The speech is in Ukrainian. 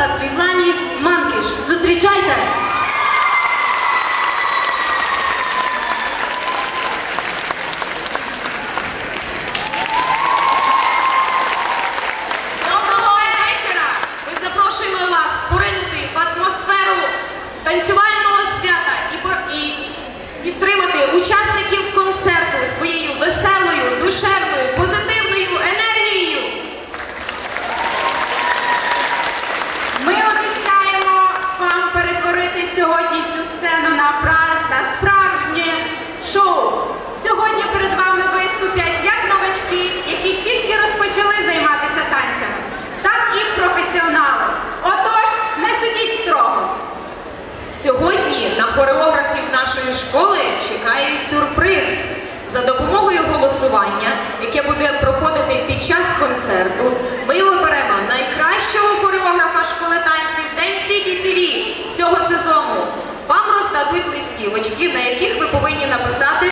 та Світлані Манкіш. Зустрічайте! Доброго вечора! Ми запрошуємо вас поринути в атмосферу танцювального свята і, підтримати учасників Сьогодні на хореографів нашої школи чекає сюрприз. За допомогою голосування, яке буде проходити під час концерту, ми оберемо найкращого хореографа школи танців День Сіті Сіві цього сезону. Вам роздадуть листівочки, на яких ви повинні написати.